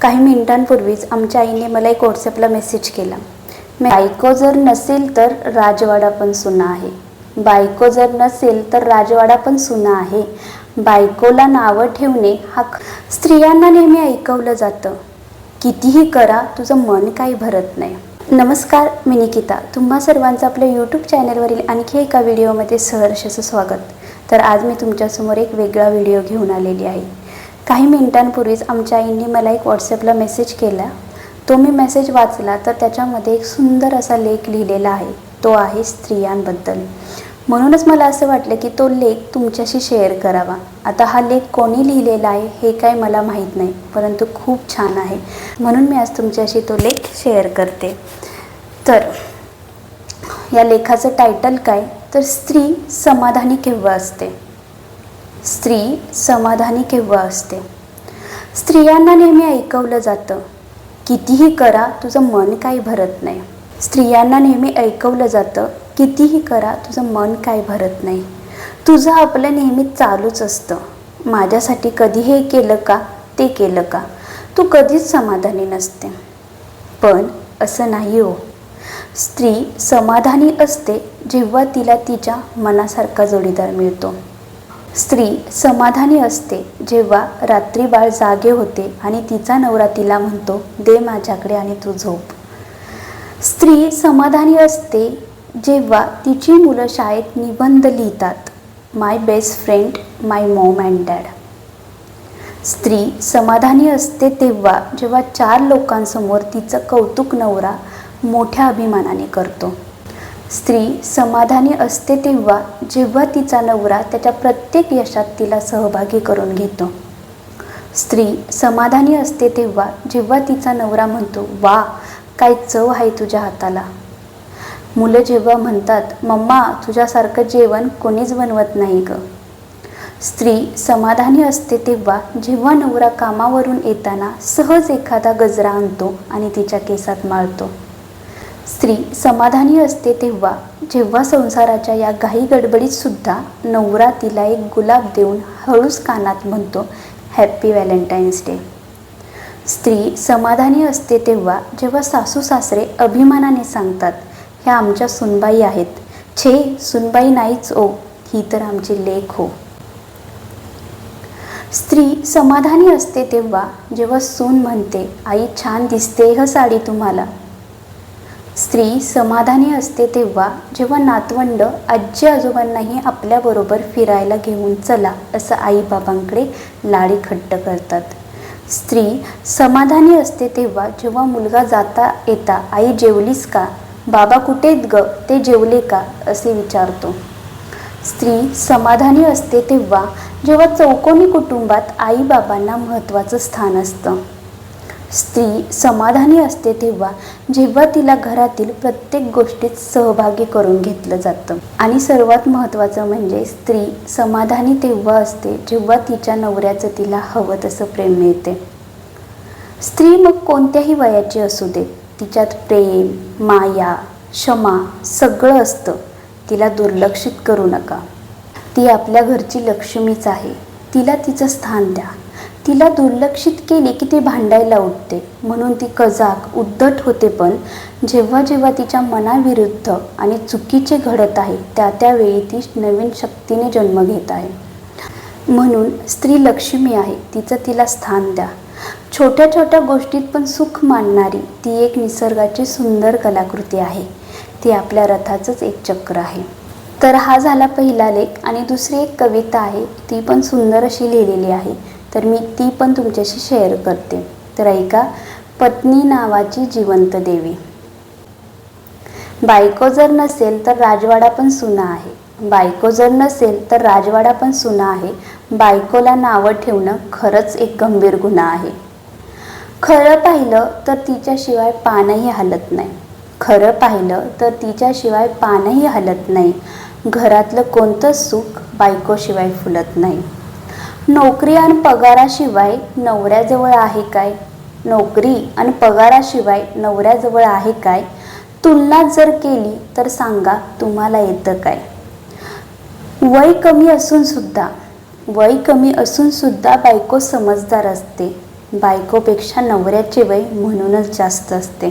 काही मिनिटांपूर्वीच आमच्या आईने मला एक व्हॉट्सअपला मेसेज केला. बायको जर नसेल तर राजवाडा पण सुना आहे. बायको जर नसेल तर राजवाडा पण सुना आहे. बायकोला नावं ठेवणे हा स्त्रियांना नेहमी ऐकवलं जातं. कितीही करा तुझं मन काही भरत नाही. नमस्कार मी निकिता. तुम्हा सर्वांचं आपल्या यूट्यूब चॅनलवरील आणखी एका व्हिडिओमध्ये सहर्ष स्वागत. तर आज मी तुमच्यासमोर एक वेगळा व्हिडिओ घेऊन आलेली आहे. काही मिनिटांपूर्वीच आमच्या आईंनी मला एक व्हॉट्सअपला मेसेज केला. तो मी मेसेज वाचला तर त्याच्यामध्ये एक सुंदर असा लेख लिहिलेला आहे. तो आहे स्त्रियांबद्दल. म्हणूनच मला असं वाटलं की तो लेख तुमच्याशी शेअर करावा. आता हा लेख कोणी लिहिलेला आहे हे काय मला माहीत नाही परंतु खूप छान आहे. म्हणून मी आज तुमच्याशी तो लेख शेअर करते. तर या लेखाचं टायटल काय? तर स्त्री समाधानी केव्हा असते? स्त्री समाधानी केव्हा असते? स्त्रियांना नेहमी ऐकवलं जातं कितीही करा तुझं मन काही भरत नाही. स्त्रियांना नेहमी ऐकवलं जातं कितीही करा तुझं मन काय भरत नाही. तुझं आपलं नेहमी चालूच असतं. माझ्यासाठी कधी हे केलं का ते केलं का? तू कधीच समाधानी नसते. पण असं नाही हो. स्त्री समाधानी असते जेव्हा तिला तिच्या मनासारखा जोडीदार मिळतो. स्त्री समाधानी असते जेव्हा रात्री बाळ जागे होते आणि तिचा नवरा तिला म्हणतो दे माझ्याकडे आणि तू झोप. स्त्री समाधानी असते जेव्हा तिची मुलं शाळेत निबंध लिहितात my best friend my mom and dad स्त्री समाधानी असते तेव्हा जेव्हा चार लोकांसमोर तिचं कौतुक नवरा मोठ्या अभिमानाने करतो. स्त्री समाधानी असते तेव्हा जेव्हा तिचा नवरा त्याच्या प्रत्येक यशात तिला सहभागी करून घेतो. स्त्री समाधानी असते तेव्हा जेव्हा तिचा नवरा म्हणतो वा काय चव आहे तुझ्या हाताला. मुलं जेव्हा म्हणतात मम्मा तुझ्यासारखं जेवण कोणीच बनवत नाही ग. स्त्री समाधानी असते तेव्हा जेव्हा नवरा कामावरून येताना सहज एखादा गजरा आणतो आणि तिच्या केसात माळतो. स्त्री समाधानी असते तेव्हा जेव्हा संसाराच्या या घाई गडबडीत सुद्धा नवरा तिला एक गुलाब देऊन हळूच कानात म्हणतो हॅप्पी व्हॅलेंटाईन्स डे स्त्री समाधानी असते तेव्हा जेव्हा सासू सासरे अभिमानाने सांगतात ह्या आमच्या सुनबाई आहेत. छे सुनबाई नाहीच ओ ही तर आमची लेख हो. स्त्री समाधानी असते तेव्हा जेव्हा सून म्हणते आई छान दिसते ह साडी तुम्हाला. स्त्री समाधानी असते तेव्हा जेव्हा नातवंड आजी आजोबांनाही आपल्याबरोबर फिरायला घेऊन चला असं आईबाबांकडे लाडी खट्ट करतात. स्त्री समाधानी असते तेव्हा जेव्हा मुलगा जाता येता आई जेवलीस का? बाबा कुठेत ग? ते जेवले का? असे विचारतो. स्त्री समाधानी असते तेव्हा जेव्हा चौकोनी कुटुंबात आईबाबांना महत्त्वाचं स्थान असतं. स्त्री समाधानी असते तेव्हा जेव्हा तिला घरातील प्रत्येक गोष्टीत सहभागी करून घेतलं जातं. आणि सर्वात महत्त्वाचं म्हणजे स्त्री समाधानी तेव्हा असते जेव्हा तिच्या नवऱ्याचं तिला हवं तसं प्रेम मिळते. स्त्री मग कोणत्याही वयाची असू दे. तिच्यात प्रेम माया क्षमा सगळं असतं. तिला दुर्लक्षित करू नका. ती आपल्या घरची लक्ष्मीच आहे. तिला तिचं स्थान द्या. तिला दुर्लक्षित केली की ती भांडायला उठते. म्हणून ती कजाक उद्धट होते पण जेव्हा जेव्हा तिच्या मनाविरुद्ध आणि चुकीचे घडत आहे त्या त्यावेळी ती नवीन शक्तीने जन्म घेत आहे. म्हणून स्त्री लक्ष्मी आहे तिचं तिला स्थान द्या. छोट्या छोट्या गोष्टीत पण सुख मानणारी ती एक निसर्गाची सुंदर कलाकृती आहे. ती आपल्या रथाचंच एक चक्र आहे. तर हा झाला पहिला लेख आणि दुसरी एक कविता आहे ती पण सुंदर अशी लिहिलेली आहे. तर मी ती पण तुमच्याशी शेअर करते. तर ऐका पत्नी नावाची जिवंत देवी. बायको जर नसेल तर राजवाडा पण सुना आहे. बायको जर नसेल तर राजवाडा पण सुना आहे. बायकोला नावं ठेवणं खरंच एक गंभीर गुन्हा आहे. खरं पाहिलं तर तिच्याशिवाय पानही हलत नाही. खरं पाहिलं तर तिच्याशिवाय पानही हलत नाही. घरातलं कोणतंच सुख बायकोशिवाय फुलत नाही. नोकरी आणि पगाराशिवाय नवऱ्याजवळ आहे काय? नोकरी आणि पगाराशिवाय नवऱ्याजवळ आहे काय? तुलना जर केली तर सांगा तुम्हाला येतं काय? वय कमी असून सुद्धा वय कमी असून सुद्धा बायको समजदार असते. बायकोपेक्षा नवऱ्याचे वय म्हणूनच जास्त असते.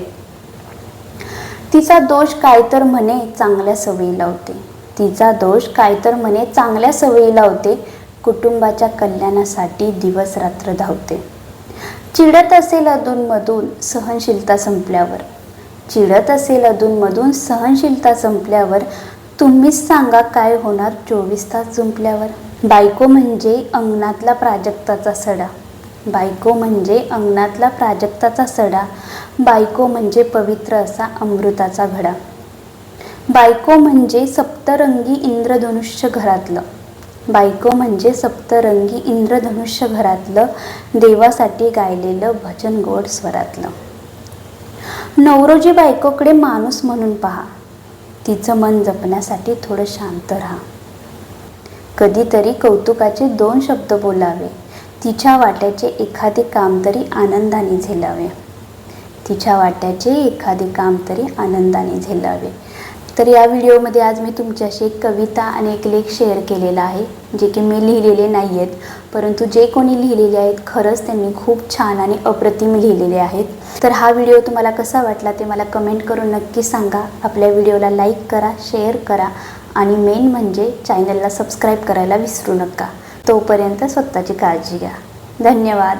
तिचा दोष काय तर म्हणे चांगल्या सवयी लावते. तिचा दोष काय तर म्हणे चांगल्या सवयी लावते. कुटुंबाच्या कल्याणासाठी दिवस रात्र धावते. चिडत असेल अधूनमधून सहनशीलता संपल्यावर. चिडत असेल अधूनमधून सहनशीलता संपल्यावर तुम्हीच सांगा काय होणार चोवीस तास जुंपल्यावर. बायको म्हणजे अंगणातला प्राजक्ताचा सडा. बायको म्हणजे अंगणातला प्राजक्ताचा सडा. बायको म्हणजे पवित्र असा अमृताचा घडा. बायको म्हणजे सप्तरंगी इंद्रधनुष्य घरातलं. बायको म्हणजे सप्तरंगी इंद्रधनुष्य घरातलं देवासाठी गायलेलं भजन गोड स्वरातलं. नवरोजी बायकोकडे माणूस म्हणून पहा. तिचं मन जपण्यासाठी थोडं शांत राहा. कधीतरी कौतुकाचे दोन शब्द बोलावे. तिच्या वाट्याचे एखादे काम तरी आनंदाने झेलावे. तिच्या वाट्याचे एखादे काम तरी आनंदाने झेलावे. तर या व्हिडिओमध्ये आज मी तुमच्याशी एक कविता आणि एक लेख शेअर केलेला आहे जे की मी लिहिलेले नाही आहेत परंतु जे कोणी लिहिलेले आहेत खरंच त्यांनी खूप छान आणि अप्रतिम लिहिलेले आहेत. तर हा व्हिडिओ तुम्हाला कसा वाटला ते मला कमेंट करून नक्की सांगा. आपल्या व्हिडिओला लाईक करा शेअर करा आणि मेन म्हणजे चॅनलला सबस्क्राईब करायला विसरू नका. तोपर्यंत स्वतःची काळजी घ्या. धन्यवाद.